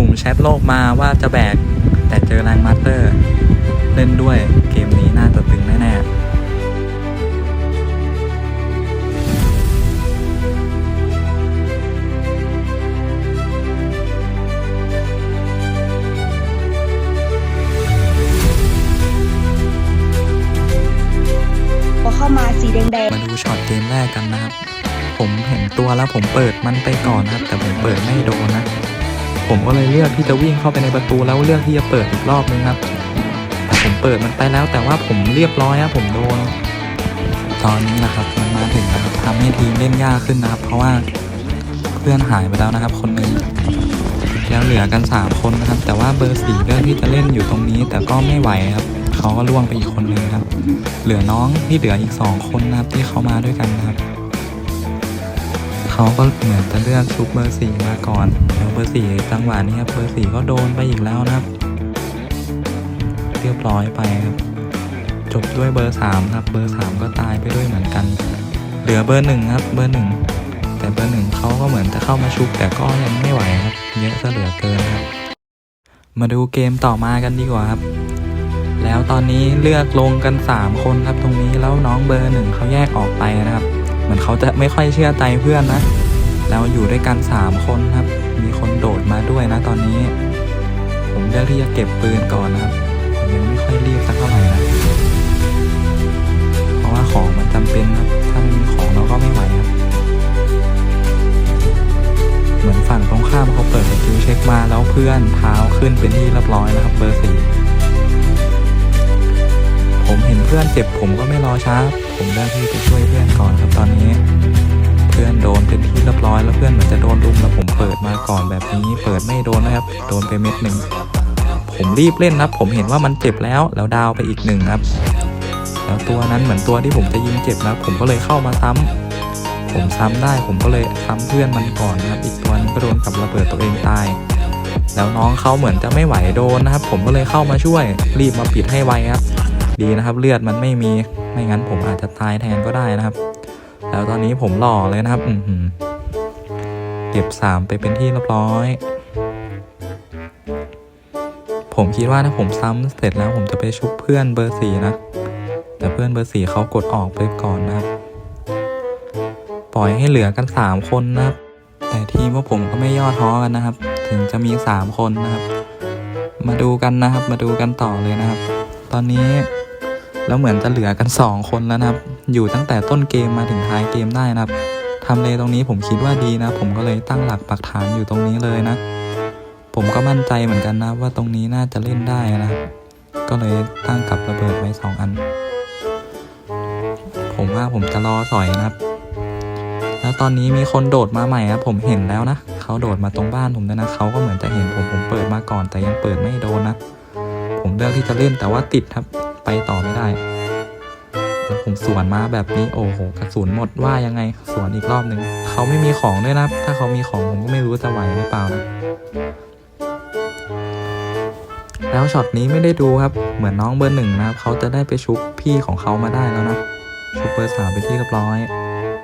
สุ่มแชทโลกมาว่าจะแบก แต่เจอแรงมาสเตอร์ เล่นด้วยเกมนี้น่าจะตึงแน่ๆพอเข้ามาสีแดงมาดูช็อตเกมแรกกันนะครับ ผมเห็นตัวแล้วผมเปิดมันไปก่อนนะครับ แต่ผมเปิดไม่โดนนะ ผมก็เลยเลือกที่จะวิ่งเข้าไปในประตูแล้วเลือกที่จะเปิดอีกรอบนึงครับแต่ผมเปิดมันไปแล้วแต่ว่าผมเรียบร้อยครับผมโดน ตอนนี้นะครับมันมาถึงนะครับทำให้ทีมเล่นยากขึ้นนะครับ เพราะว่าเพื่อนหายไปแล้วนะครับ คนหนึงแล้วเหลือกันสามคนนะครับ แต่ว่าเบอร์สี่เลือกที่จะเล่นอยู่ตรงนี้ แต่ก็ไม่ไหวครับเขาก็ล่วงไปอีกคนนึงครับ เหลือน้องที่เหลืออีกสองคนนะครับที่เขามาด้วยกันนะครับ เขาก็เหมือนจะเลือกชุบเบอร์สี่มาก่อนแล้วเบอร์สี่จังหวะนี้ครับเบอร์สี่ก็โดนไปอีกแล้วนะครับ เรียบร้อยไปครับ จบด้วยเบอร์สามครับ เบอร์สามก็ตายไปด้วยเหมือนกัน เหลือเบอร์หนึ่งครับ เบอร์หนึ่งแต่เบอร์หนึ่งเขาก็เหมือนจะเข้ามาชุบแต่ก็ยังไม่ไหวครับ เยอะซะเหลือเกินครับ มาดูเกมต่อมากันดีกว่าครับแล้วตอนนี้เลือกลงกัน 3 คนครับตรงนี้แล้วน้องเบอร์หนึ่งเขาแยกออกไปนะครับ เหมือนเขาจะไม่ค่อยเชื่อใจเพื่อนนะแล้วอยู่ด้วยกัน 3 คนครับ มีคนโดดมาด้วยนะตอนนี้ ผมเลือกที่จะเก็บปืนก่อนนะครับยังไม่ค่อยรีบสักเท่าไหร่นะ เพราะว่าของมันจำเป็นครับ ถ้าไม่มีของเราก็ไม่ไหวครับ เหมือนฝั่งตรงข้ามเขาเปิดสกิลเช็คมาแล้วเพื่อนเท้าขึ้นเป็นที่เรียบร้อยนะครับเบอร์สี่ ผมเห็นเพื่อนเจ็บผมก็ไม่รอช้า ผมเลือกที่จะช่วยเพื่อนก่อนครับตอนนี้ เพื่อนโดนเป็นที่เรียบร้อยแล้วเพื่อนเหมือนจะโดนรุมแล้วผมเปิดมาก่อนแบบนี้ เปิดไม่โดนนะครับ โดนไปเม็ดหนึ่งผมรีบเล่นครับ ผมเห็นว่ามันเจ็บแล้วแล้วดาวไปอีกหนึ่งครับ แล้วตัวนั้นเหมือนตัวที่ผมจะยิงเจ็บนะผมก็เลยเข้ามาซ้ำผมซ้ำได้ผมก็เลยซ้ำเพื่อนมันก่อนนะครับ อีกตัวนึงก็โดนกับระเบิดตัวเองตายแล้วน้องเขาเหมือนจะไม่ไหวโดนนะครับ ผมก็เลยเข้ามาช่วยรีบมาปิดให้ไวครับ ดีนะครับ เลือดมันไม่มีไม่งั้นผมอาจจะตายแทนก็ได้นะครับ แล้วตอนนี้ผมหล่อเลยนะครับอืเก็บสามไปเป็นที่เรียบร้อย ผมคิดว่าถ้าผมซ้ำเสร็จแล้วผมจะไปชุบเพื่อนเบอร์สี่นะ แต่เพื่อนเบอร์สี่เขากดออกไปก่อนนะครับ ปล่อยให้เหลือกันสามคนนะครับ แต่ทีมพวกผมก็ไม่ย่อท้อกันนะครับ ถึงจะมีสามคนนะครับ มาดูกันนะครับ มาดูกันต่อเลยนะครับ ตอนนี้ แล้วเหมือนจะเหลือกันสองคนแล้วนะครับ อยู่ตั้งแต่ต้นเกมมาถึงท้ายเกมได้นะครับทำเลตรงนี้ผมคิดว่าดีนะ ผมก็เลยตั้งหลักปักฐานอยู่ตรงนี้เลยนะ ผมก็มั่นใจเหมือนกันนะว่าตรงนี้น่าจะเล่นได้นะก็เลยตั้งกับระเบิดไว้สองอัน ผมว่าผมจะรอสอยนะครับ แล้วตอนนี้มีคนโดดมาใหม่ครับผมเห็นแล้วนะเขาโดดมาตรงบ้านผมด้วยนะเขาก็เหมือนจะเห็นผมผมเปิดมาก่อนแต่ยังเปิดไม่โดนนะ ผมเลือกที่จะเล่นแต่ว่าติดครับ ไปต่อไม่ได้ แล้วผมสวนมาแบบนี้โอ้โหกระสุนหมดว่ายังไงสวนอีกรอบหนึ่งเขาไม่มีของด้วยนะ ถ้าเขามีของผมก็ไม่รู้จะไหวหรือเปล่านะแล้วช็อตนี้ไม่ได้ดูครับ เหมือนน้องเบอร์หนึ่งนะครับเขาจะได้ไปชุบพี่ของเขามาได้แล้วนะชุบเบอร์สามไปนที่เรียบร้อย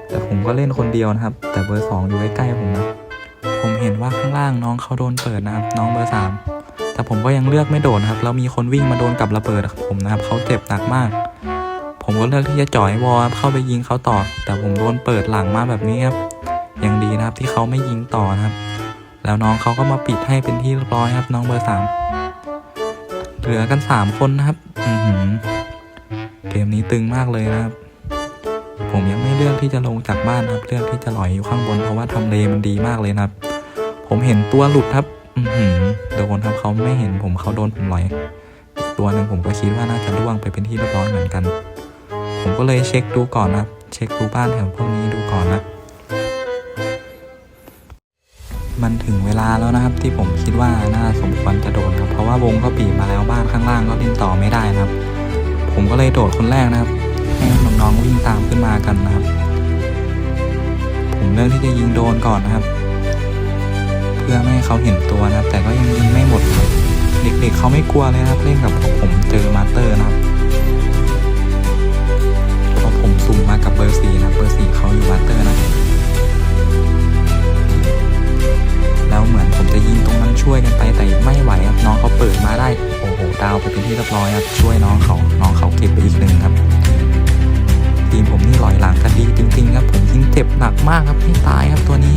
แต่ผมก็เล่นคนเดียวนะครับ แต่เบอร์สองอยู่ใกล้ๆผมนะผมเห็นว่าข้างล่างน้องเขาโดนเปิดนะครับ น้องเบอร์สาม แต่ผมก็ยังเลือกไม่โดนนะครับแล้วมีคนวิ่งมาโดนกับระเบิดผมนะครับเขาเจ็บหนักมาก ผมก็เลือกที่จะจ่อยวอลเข้าไปยิงเขาต่อ แต่ผมโดนเปิดหลังมาแบบนี้ครับยังดีนะครับที่เขาไม่ยิงต่อนะครับ แล้วน้องเขาก็มาปิดให้เป็นที่เรียบร้อยครับ น้องเบอร์สามเหลือกันสามคนนะครับอือหือเกมนี้ตึงมากเลยนะครับ ผมยังไม่เลือกที่จะลงจากบ้านนะครับ เลือกที่จะลอยอยู่ข้างบนเพราะว่าทำเลมันดีมากเลยนะครับ ผมเห็นตัวหลุดครับ อือหือโดนครับเขาไม่เห็นผมเขาโดนผมลอยตัวหนึ่งผมก็คิดว่าน่าจะล่วงไปเป็นที่เรียบร้อยเหมือนกัน ผมก็เลยเช็คดูก่อนนะเช็คดูบ้านแถวพวกนี้ดูก่อนนะมันถึงเวลาแล้วนะครับที่ผมคิดว่าน่าสมควรจะโดนครับเพราะว่าวงก็ปีบมาแล้วบ้านข้างล่างก็เล่นต่อไม่ได้นะครับ ผมก็เลยโดดคนแรกนะครับให้น้องๆวิ่งตามขึ้นมากันนะครับ ผมเลือกที่จะยิงโดนก่อนนะครับ เพื่อไม่ให้เขาเห็นตัวนะครับ แต่ก็ยังยิงไม่หมดเลยเด็กๆเขาไม่กลัวเลยนะครับ เล่นกับพวกผมเจอมาสเตอร์นะครับพอผมสุ่มมากับเบอร์สี่นะเบอร์สี่เขาอยู่มาสเตอร์นะ แล้วเหมือนผมจะยิงตรงนั้นช่วยกันไปแต่ไม่ไหวครับน้องเขาเปิดาวไปเป็นที่เรียบร้อยครับช่วยน้องเขาน้องเขาเก็บไปอีกหนึ่งครับทีมผมนี่ลอยหลังกันดีจริงๆครับผมยิงเจ็บหนักมากครับไม่ตายครับตัวนี้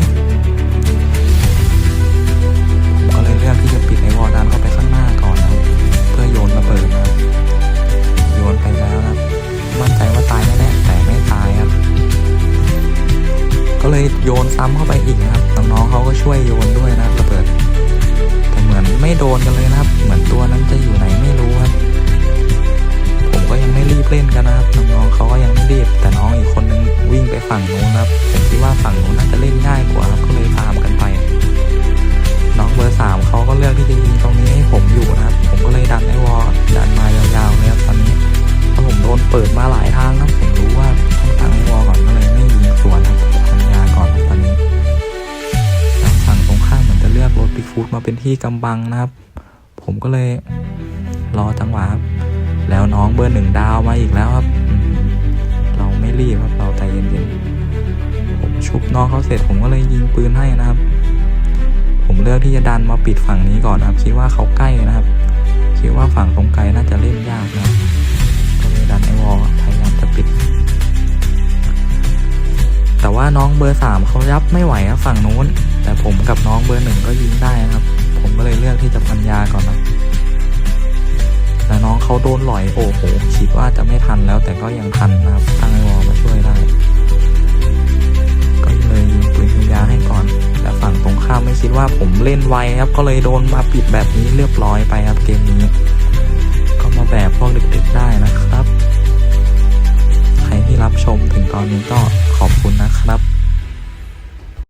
โยนซ้ำเข้าไปอีกนะครับน้องๆเขาก็ช่วยโยนด้วยนะครับระเบิดแต่เหมือนไม่โดนกันเลยนะครับ เหมือนตัวนั้นจะอยู่ไหนไม่รู้ครับ ผมก็ยังไม่รีบเล่นกันนะครับน้องๆเขาก็ยังไม่รีบ แต่น้องอีกคนนึงวิ่งไปฝั่งนู้นครับผมคิดว่าฝั่งนู้นน่าจะเล่นง่ายกว่าครับก็เลยตามกันไป น้องเบอร์สามเขาก็เลือกที่จะยิงตรงนี้ให้ผมอยู่นะครับ ผมก็เลยดันไอ้วอดันมายาวๆเลยครับตอนนี้เพราะผมโดนเปิดมาหลายทางครั เป็นที่กำบังนะครับ ผมก็เลยรอจังหวะครับ แล้วน้องเบอร์หนึ่งดาวมาอีกแล้วครับ เราไม่รีบครับเราใจเย็นๆ ผมชุบน้องเขาเสร็จผมก็เลยยิงปืนให้นะครับ ผมเลือกที่จะดันมาปิดฝั่งนี้ก่อนนะครับ คิดว่าเขาใกล้นะครับ คิดว่าฝั่งตรงไกลน่าจะเล่นยากนะก็เลยดันไอวอลพยายามจะปิดแต่ว่าน้องเบอร์สามเขายับไม่ไหวครับฝั่งนู้น แต่ผมกับน้องเบอร์หนึ่งก็ยิงได้นะครับ ผมก็เลยเลือกที่จะพันยาก่อนนะแต่น้องเขาโดนหลอยโอ้โหคิดว่าจะไม่ทันแล้วแต่ก็ยังทันนะครับตั้งไอวอลมาช่วยได้ ก็เลยยิงปืนยิงยาให้ก่อน แต่ฝั่งตรงข้ามไม่คิดว่าผมเล่นไวครับ ก็เลยโดนมาปิดแบบนี้เรียบร้อยไปครับเกมนี้ ก็มาแบบพวกเด็กๆได้นะครับ ใครที่รับชมถึงตอนนี้ก็ขอบคุณนะครับ